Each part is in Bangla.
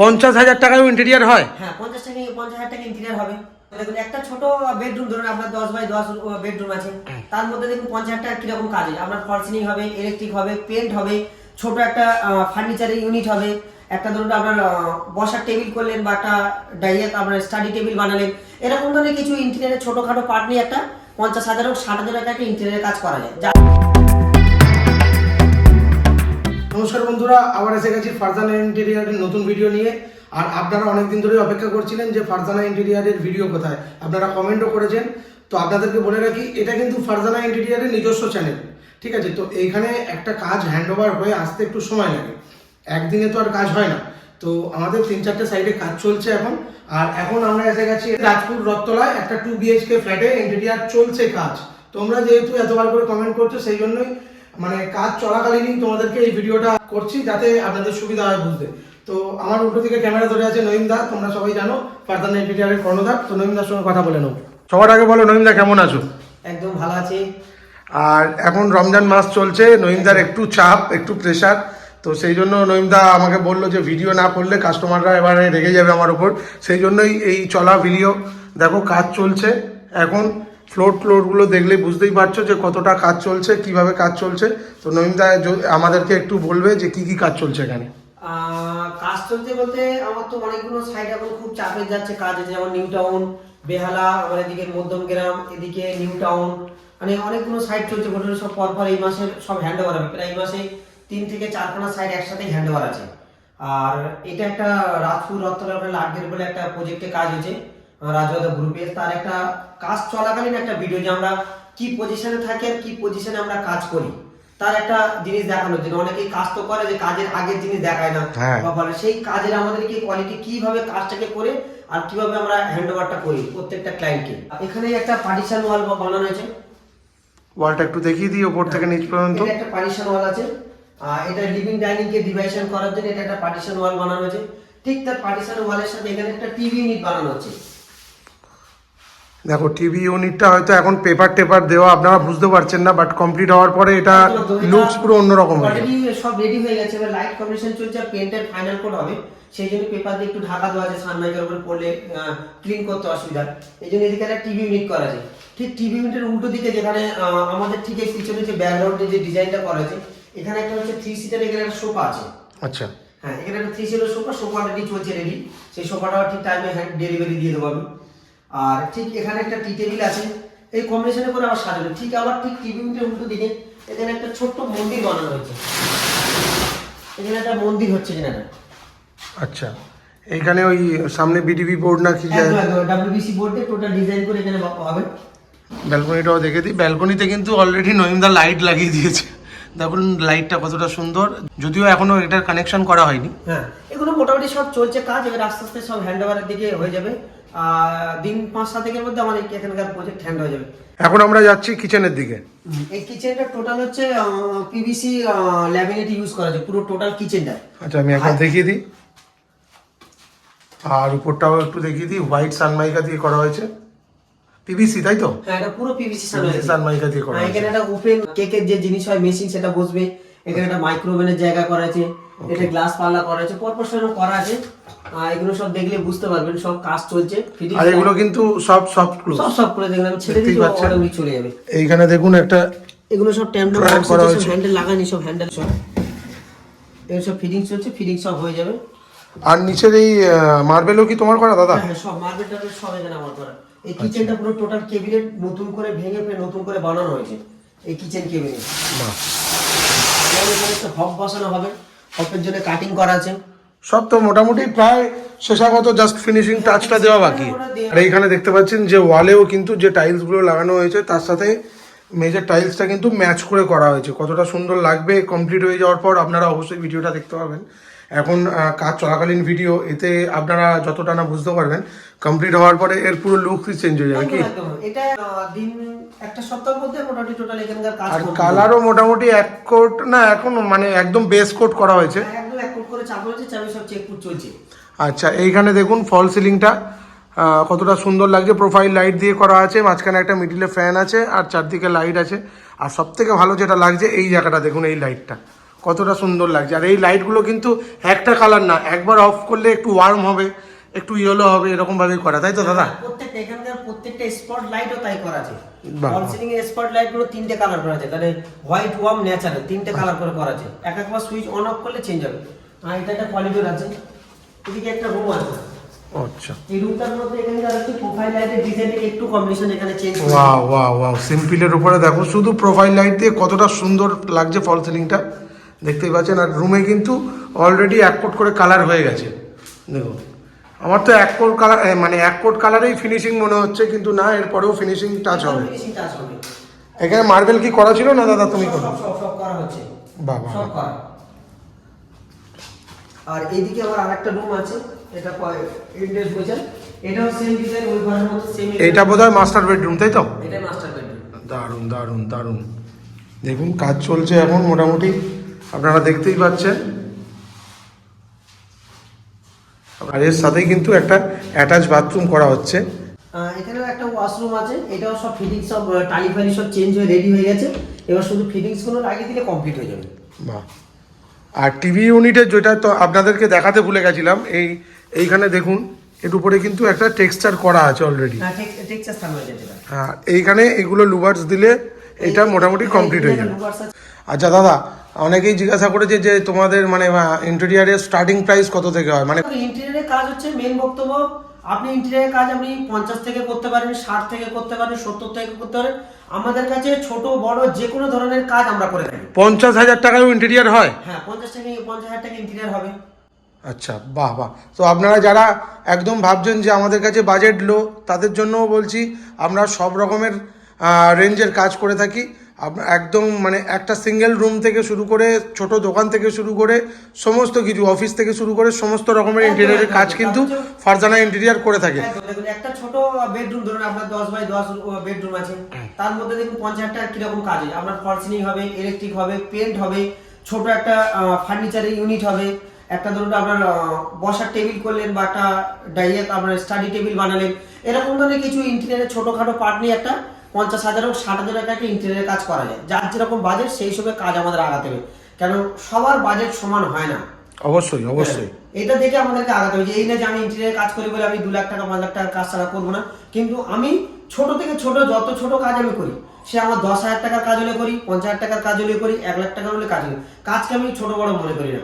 পঞ্চাশ হাজার টাকায় ইন্টেরিয়ার হয়? হ্যাঁ পঞ্চাশ টাকা পঞ্চাশ হাজার টাকা ইন্টেরিয়ার হবে। দেখুন একটা ছোট বেডরুম ধরুন আপনার দশ বাই দশ বেডরুম আছে। তার মধ্যে দেখুন পঞ্চাশ হাজার টাকা কীরকম কাজ হবে আপনার ফলসিলিং হবে ইলেকট্রিক হবে পেন্ট হবে ছোট একটা ফার্নিচারের ইউনিট হবে। একটা ধরুন আপনার বসার টেবিল করলেন বা একটা ডাইয়া আপনার স্টাডি টেবিল বানালেন। এরকম ধরনের কিছু ইন্টেরিয়ারের ছোটখাটো পার্ট নিয়ে একটা পঞ্চাশ হাজার হোক ষাট হাজার টাকা একটা ইন্টেরিয়ারের কাজ করা যায়। নমস্কার বন্ধুরা, আবার এসে গেছি ফারজানা ইন্টেরিয়ারের নতুন ভিডিও নিয়ে। আর আপনারা অনেকদিন ধরে অপেক্ষা করছিলেন যে ফারজানা ইন্টেরিয়ারের ভিডিও কোথায়। আপনারা কমেন্টও করেছেন। তো আপনাদেরকে বলে রাখি, এটা কিন্তু ফারজানা ইন্টেরিয়ারের নিজস্ব চ্যানেল ঠিক আছে? তো এইখানে একটা কাজ হ্যান্ড ওভার হয়ে আসতে একটু সময় লাগে। একদিনে তো আর কাজ হয় না। তো আমাদের তিন চারটে সাইডে কাজ চলছে এখন। আর এখন আমরা এসে গেছি রাজপুর রত্তলায় একটা টু বিএইচকে ফ্ল্যাটে ইন্টেরিয়ার চলছে কাজ। তোমরা যেহেতু এতবার করে কমেন্ট করছ, সেই জন্যই মানে কাজ চলাকালীনই তোমাদেরকে এই ভিডিওটা করছি যাতে আপনাদের সুবিধা হয় বুঝতে। তো আমার উল্টো দিকে ক্যামেরা ধরে আছে নঈম দা তোমরা সবাই জানো ফারদান ইন্টেরিয়ারের কর্ণধার। তো নঈম দার সঙ্গে কথা বলে নেব। সবার আগে বলো নঈম দা কেমন আছো? একদম ভালো আছি। আর এখন রমজান মাস চলছে নঈমদার একটু চাপ একটু প্রেশার তো সেই জন্য নঈমদা আমাকে বলল যে ভিডিও না করলে কাস্টমাররা এবারে রেগে যাবে আমার উপর। সেই জন্যই এই চলা ভিডিও দেখো কাজ চলছে। এখন ফ্লোর ফ্লোরগুলো দেখলেই বুঝতেই পারছ যে কতটা কাজ চলছে, কীভাবে কাজ চলছে। তো নবীনদা আমাদেরকে একটু বলবে যে কি কি কাজ চলছে এখানে। কাজ চলতে বলতে আমার তো অনেকগুলো সাইড এখন খুব চাপে যাচ্ছে কাজ আছে যেমন নিউ টাউন বেহালা আমার এদিকে মধ্যমগ্রাম এদিকে নিউ টাউন মানে অনেকগুলো সাইড চলছে, মোটামুটি সব পরপর এই মাসে সব হ্যান্ড ওভার হবে। প্রায় এই মাসে তিন থেকে চারখানা সাইড একসাথে হ্যান্ড ওভার আছে। আর এটা একটা রাজপুর রত্তলার লাটগেট বলে একটা প্রজেক্টে কাজ হয়েছে। রাজবাদা গ্রুপে তার একটা কাজ চলাকালীন একটা ভিডিও যে আমরা কি পজিশনে থাকি আর কি পজিশনে আমরা কাজ করি। তার একটা জিনিস দেখানোর জন্য। অনেকেই কাজ তো করে যে কাজের আগের জিনিস দেখায় না হ্যাঁ। বা বলে। সেই কাজের আমাদেরকে কোয়ালিটি কীভাবে কাজটাকে করে আর কীভাবে আমরা হ্যান্ড ওভারটা করি প্রত্যেকটা ক্লায়েন্টকে এখানে একটা পার্টিশন ওয়াল বানানো হয়েছে। ওয়ালটা একটু দেখিয়ে দিই উপর থেকে নিচ পর্যন্ত। এটা একটা পার্টিশন ওয়াল আছে। আর এটা লিভিং ডাইনিং কে ডিভাইশন করার জন্য এটা একটা পার্টিশন ওয়াল বানানো হয়েছে। ঠিক তার পার্টিশন ওয়ালের সাথে এখানে একটা টিভি ইউনিট বানানো হচ্ছে। দেখো টিভি ইউনিটটা হয়তো এখন পেপার টেপার দেওয়া আপনারা বুঝতে পারছেন না বাট কমপ্লিট হওয়ার পরে এটা লুকস পুরো অন্যরকম যাবে। সব রেডি হয়ে গেছে এবার লাইট কম্বিনেশন চলছে আর পেন্টের ফাইনাল কোড হবে। সেই জন্য পেপার দিয়ে একটু ঢাকা দেওয়া আছে সানমাইকের উপর পড়লে ক্লিন করতে অসুবিধা। এই জন্য এদিকে একটা টিভি ইউনিট করা আছে। ঠিক টিভি ইউনিটের উল্টো দিকে যেখানে আমাদের ঠিক এই পিছনে যে ব্যাকগ্রাউন্ডে যে ডিজাইনটা করা আছে এখানে একটা হচ্ছে থ্রি সিটার এখানে একটা সোফা আছে। আচ্ছা। হ্যাঁ এখানে একটা three seater sofa sofa already চলছে রেডি সেই সোফাটাও ঠিক টাইমে ডেলিভারি দিয়ে দেবো আমি। আর ঠিক এখানে একটা টি টেবিল আছে এই কম্বিনেশনে করে আবার সাজানো ঠিক আবার ঠিক টিভি ইউনিটের উল্টো দিকে এখানে একটা ছোট্ট মন্দির বানানো হয়েছে। এখানে একটা মন্দির হচ্ছে কিনা না আচ্ছা এখানে ওই সামনে বিডিবি বোর্ড না কি যায় ডাব্লিউবিসি বোর্ডে টোটাল ডিজাইন করে এখানে হবে। ব্যালকনিটাও দেখে দিই। ব্যালকনিতে কিন্তু অলরেডি নইমদা লাইট লাগিয়ে দিয়েছে। দেখুন লাইটটা কতটা সুন্দর। যদিও এখনও এটার কানেকশন করা হয়নি। হ্যাঁ এগুলো মোটামুটি সব চলছে কাজ এবার আস্তে আস্তে সব হ্যান্ড ওভারের দিকে হয়ে যাবে। আর দিন পাঁচ সাত দিনের মধ্যে আমার এই এখানকার প্রজেক্ট হ্যান্ড হয়ে যাবে। এখন আমরা যাচ্ছি কিচেনের দিকে। এই কিচেনটা টোটাল হচ্ছে পিভিসি ল্যামিনেট ইউজ করা আছে পুরো টোটাল কিচেনটা আচ্ছা আমি একবার দেখিয়ে দিই। আর উপরটাও একটু দেখিয়ে দিই হোয়াইট সানমাইকা দিয়ে করা হয়েছে। পিভিসি তাই তো? হ্যাঁ এটা পুরো পিভিসি সানমাইকা দিয়ে। করা হ্যাঁ, এখানে একটা ওপেন কেকের যে জিনিস হয় মেশিন সেটা বসবে। এখানে একটা মাইক্রোওভেনের জায়গা করা আছে। এটা গ্লাস পাল্লা করা আছে। পরপর সেরকম করা আছে। এগুলো সব দেখলে বুঝতে পারবেন সব কাজ চলছে। আর এগুলো কিন্তু সব সফট ক্লোজ সব সব দেখলাম ছেড়ে। অটোমেটিক চলে যাবে। এইখানে দেখুন একটা এগুলো সব করা সব হয়েছে। হ্যান্ডেল লাগানি সব হ্যান্ডেল সব। এগুলো সব ফিটিং চলছে ফিটিং সব হয়ে যাবে। আর নিচের এই মার্বেলও কি তোমার করা দাদা? হ্যাঁ সব মার্বেল সব এখানে আমার করা। এই কিচেনটা পুরো টোটাল কেবিনেট নতুন করে ভেঙে ফেলে নতুন করে বানানো হয়েছে। এই কিচেন কেবিনেট একটা হব বসানো হবে। হপের জন্য কাটিং করা আছে। সব তো মোটামুটি প্রায় শেষাগত জাস্ট ফিনিশিং টাচটা দেওয়া বাকি। আর এইখানে দেখতে পাচ্ছেন যে ওয়ালেও কিন্তু যে টাইলসগুলো লাগানো হয়েছে তার সাথে মেজর টাইলসটা কিন্তু ম্যাচ করে করা হয়েছে। কতটা সুন্দর লাগবে কমপ্লিট হয়ে যাওয়ার পর আপনারা অবশ্যই ভিডিওটা দেখতে পাবেন। এখন কাজ চলাকালীন ভিডিও এতে আপনারা যতটা না বুঝতে পারবেন কমপ্লিট হওয়ার পরে এর পুরো লুকই চেঞ্জ হয়ে যাবে কি। এটা দিন একটা সপ্তাহের মধ্যে মোটামুটি টোটাল এখানকার কাজ আর কালারও মোটামুটি এক কোট না এখন মানে একদম বেস কোট করা হয়েছে। হ্যাঁ, একদম এক কোট করে চাপ হয়েছে চাবি সব চেক চলছে। আচ্ছা এইখানে দেখুন ফল সিলিংটা কতটা সুন্দর লাগছে প্রোফাইল লাইট দিয়ে করা আছে মাঝখানে একটা মিডিলে ফ্যান আছে আর চারদিকে লাইট আছে। আর সব থেকে ভালো যেটা লাগছে এই জায়গাটা দেখুন এই লাইটটা কতটা সুন্দর লাগছে। আর এই লাইটগুলো কিন্তু একটা কালার না একবার অফ করলে একটু ওয়ার্ম হবে একটু ইয়েলো হবে এরকম ভাবে করা তাই তো দাদা? প্রত্যেকটা এখানকার প্রত্যেকটা স্পট লাইটও তাই করা আছে। বাহ। ফল সিলিং এর স্পট লাইটগুলো তিনটে কালার করা আছে তাহলে হোয়াইট ওয়ার্ম ন্যাচারাল তিনটে কালার করে করা আছে। এক একবার সুইচ অন অফ করলে চেঞ্জ হবে। আর এটা একটা আছে এদিকে একটা রুম আছে। আচ্ছা। এই রুমটার মধ্যে এখানে যারা একটু প্রোফাইল লাইটের ডিজাইনের একটু কম্বিনেশন এখানে চেঞ্জ করে ওয়াও ওয়াও ওয়াও সিম্পলের উপরে দেখো শুধু প্রোফাইল লাইট দিয়ে কতটা সুন্দর লাগছে ফল সিলিংটা দেখতেই পাচ্ছেন আর রুমে কিন্তু অলরেডি এক কোট করে কালার হয়ে গেছে। দেখুন আমার তো এক কোট কালার মানে এক কোট কালারেই ফিনিশিং মনে হচ্ছে কিন্তু না এরপরেও ফিনিশিং টাচ হবে। এখানে মার্বেল কি করা ছিল না দাদা তুমি করো? বাবা। আর এইদিকে আবার আরেকটা রুম আছে এটা ইন্ডেক্স বোঝেন এটাও সেম ডিজাইন ওই ঘরের মতো সেম এইটা বোধহয় মাস্টার বেডরুম তাই তো? এটা মাস্টার বেডরুম দারুণ দারুণ দারুণ। দেখুন কাজ চলছে এখন মোটামুটি। আপনারা দেখতেই পাচ্ছেন। আর এর সাথেই কিন্তু একটা অ্যাটাচ বাথরুম করা হচ্ছে। এখানেও একটা ওয়াশরুম আছে। এটাও সব ফিটিংস সব টালি ফালি সব চেঞ্জ হয়ে রেডি হয়ে গেছে। এবার শুধু ফিটিংসগুলো লাগিয়ে দিলে কমপ্লিট হয়ে যাবে। বাহ। আর টিভি ইউনিটের যেটা তো আপনাদেরকে দেখাতে ভুলে গেছিলাম এই এইখানে দেখুন এর উপরে কিন্তু একটা টেক্সচার করা আছে অলরেডি হ্যাঁ হয়ে এইখানে এগুলো লুবার্স দিলে এটা মোটামুটি কমপ্লিট হয়ে যাবে। আচ্ছা দাদা অনেকেই জিজ্ঞাসা করেছে যে তোমাদের মানে ইন্টেরিয়ারের স্টার্টিং প্রাইস কত থেকে হয়? মানে ইন্টেরিয়ারের কাজ হচ্ছে মেন বক্তব্য আপনি ইন্টেরিয়ারের কাজ আপনি পঞ্চাশ থেকে করতে পারেন ষাট থেকে করতে পারেন সত্তর থেকে করতে পারেন। আমাদের কাছে ছোট বড় যে কোনো ধরনের কাজ আমরা করে থাকি। পঞ্চাশ হাজার টাকায়ও ইন্টেরিয়ার হয়? হ্যাঁ পঞ্চাশ থেকে পঞ্চাশ হাজার টাকা ইন্টেরিয়ার হবে। আচ্ছা বাহ বাহ। তো আপনারা যারা একদম ভাবছেন যে আমাদের কাছে বাজেট লো তাদের জন্যও বলছি আমরা সব রকমের রেঞ্জের কাজ করে থাকি। আপ- একদম মানে একটা সিঙ্গেল রুম থেকে শুরু করে ছোট দোকান থেকে শুরু করে সমস্ত কিছু অফিস থেকে শুরু করে সমস্ত রকমের ইন্টেরিয়ারের কাজ কিন্তু ফারজানা ইন্টেরিয়ার করে থাকে। একদম, একটা ছোট বেডরুম ধরুন আপনার দশ বাই দশ বেডরুম আছে। তার মধ্যে দেখুন পঞ্চাশ হাজার টাকা কীরকম কাজ আছে আপনার ফলসিলিং হবে ইলেকট্রিক হবে পেন্ট হবে ছোট একটা ফার্নিচারের ইউনিট হবে একটা ধরুন আপনার বসার টেবিল করলেন বা একটা ডাইয়ে আপনার স্টাডি টেবিল বানালেন। এরকম ধরনের কিছু ইন্টেরিয়ারের ছোটখাটো পার্ট নিয়ে একটা পঞ্চাশ হাজার হোক ষাট হাজার একটা ইন্টেরিয়ারের কাজ করা যায়। যার যেরকম বাজেট সেই হিসেবে কাজ আমাদের আগাতে হবে। কেন সবার বাজেট সমান হয় না। অবশ্যই অবশ্যই। এটা দেখে আমাদেরকে আগাতে হবে যে এই না যে আমি ইন্টেরিয়ার কাজ করি বলে আমি দু লাখ টাকা পাঁচ লাখ টাকার কাজ ছাড়া করব না। কিন্তু আমি ছোট থেকে ছোট যত ছোট কাজ আমি করি সে আমার দশ হাজার টাকার কাজ হলে করি পঞ্চাশ হাজার টাকার কাজ হলে করি এক লাখ টাকা হলে কাজ হলে কাজকে আমি ছোট বড় মনে করি না।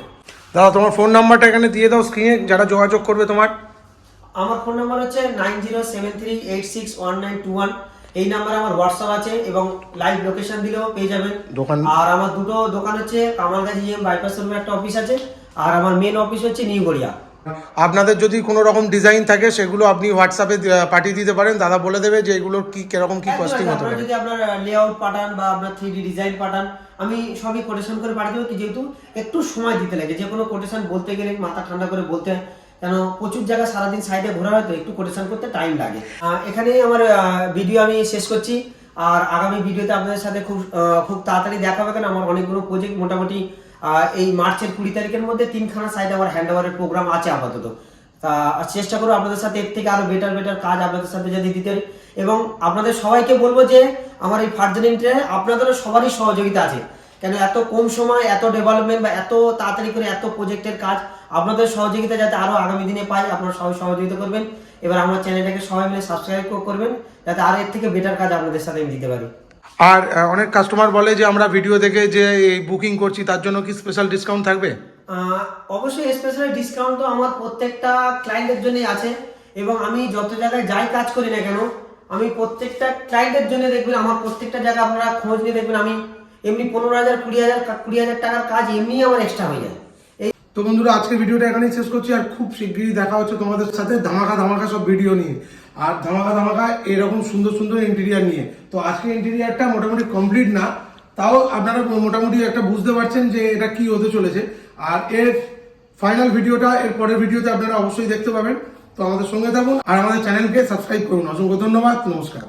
দাদা তোমার ফোন নাম্বারটা এখানে দিয়ে দাও স্ক্রিনে যারা যোগাযোগ করবে তোমার। আমার ফোন নাম্বার হচ্ছে nine zero seven three eight six one nine two one এই নাম্বারে আমার হোয়াটসঅ্যাপ আছে এবং লাইভ লোকেশন দিলেও পেয়ে যাবেন। দোকান আর আমার দুটো দোকান হচ্ছে কামালগাছি জিএম বাইপাস রুমে একটা অফিস আছে আর আমার মেন অফিস হচ্ছে নিউ গড়িয়া আপনাদের যদি কোনো রকম ডিজাইন থাকে সেগুলো আপনি হোয়াটসঅ্যাপে পাঠিয়ে দিতে পারেন। দাদা বলে দেবে যে এগুলোর কি কীরকম কি কস্টিং। হতে পারে। যদি আপনার লেআউট পাঠান বা আপনার থ্রি ডিজাইন পাঠান আমি সবই কোটেশন করে পাঠিয়ে দেবো। কি যেহেতু একটু সময় দিতে লাগে যে কোনো কোটেশন বলতে গেলে মাথা ঠান্ডা করে বলতে হয়। কেন প্রচুর জায়গা সারাদিন সাইডে ঘোরা হয় তো একটু কোটেশন করতে টাইম লাগে। এখানেই আমার ভিডিও আমি শেষ করছি। আর আগামী ভিডিওতে আপনাদের সাথে খুব খুব তাড়াতাড়ি দেখা হবে কেন আমার অনেকগুলো প্রজেক্ট মোটামুটি এই মার্চের কুড়ি তারিখের মধ্যে তিনখানা সাইডে আমার হ্যান্ড ওভারের প্রোগ্রাম আছে আপাতত। তা চেষ্টা করব আপনাদের সাথে এর থেকে আরও বেটার বেটার কাজ আপনাদের সাথে যদি দিতে এবং আপনাদের সবাইকে বলব যে, আমার এই ফার্জান ইন্টারে আপনাদেরও সবারই সহযোগিতা আছে। কেন এত কম সময় এত ডেভেলপমেন্ট বা এত তাড়াতাড়ি করে এত প্রজেক্টের কাজ আপনাদের সহযোগিতা যাতে আরও আগামী দিনে পাই আপনারা সবাই সহযোগিতা করবেন। এবার আমার চ্যানেলটাকে সবাই মিলে সাবস্ক্রাইব করবেন যাতে আরও এর থেকে বেটার কাজ আপনাদের সাথে আমি দিতে পারি। আর অনেক কাস্টমার বলে যে আমরা ভিডিও দেখে যে এই বুকিং করছি তার জন্য কি স্পেশাল ডিসকাউন্ট থাকবে? অবশ্যই স্পেশাল ডিসকাউন্ট তো আমার প্রত্যেকটা ক্লায়েন্টের জন্যই আছে এবং আমি যত জায়গায় যাই কাজ করি না কেন আমি প্রত্যেকটা ক্লায়েন্টের জন্য দেখবেন আমার প্রত্যেকটা জায়গায় আপনারা খোঁজ নিয়ে দেখবেন আমি এমনি পনেরো হাজার, কুড়ি হাজার কুড়ি হাজার টাকার কাজ এমনি আমার এক্সট্রা হয়ে যায়। এই তো বন্ধুরা, আজকে ভিডিওটা এখানেই শেষ করছি আর খুব শিগগিরই দেখা হচ্ছে তোমাদের সাথে ধামাকা ধামাকা সব ভিডিও নিয়ে। আর ধামাকা ধামাকা এরকম সুন্দর সুন্দর ইন্টেরিয়ার নিয়ে। তো আজকে ইন্টেরিয়ারটা মোটামুটি কমপ্লিট না, তাও আপনারা মোটামুটি একটা বুঝতে পারছেন যে এটা কি হতে চলেছে। আর এর ফাইনাল ভিডিওটা এর পরের ভিডিওতে আপনারা অবশ্যই দেখতে পাবেন। তো আমাদের সঙ্গে থাকুন আর আমাদের চ্যানেলকে সাবস্ক্রাইব করুন। অসংখ্য ধন্যবাদ, নমস্কার।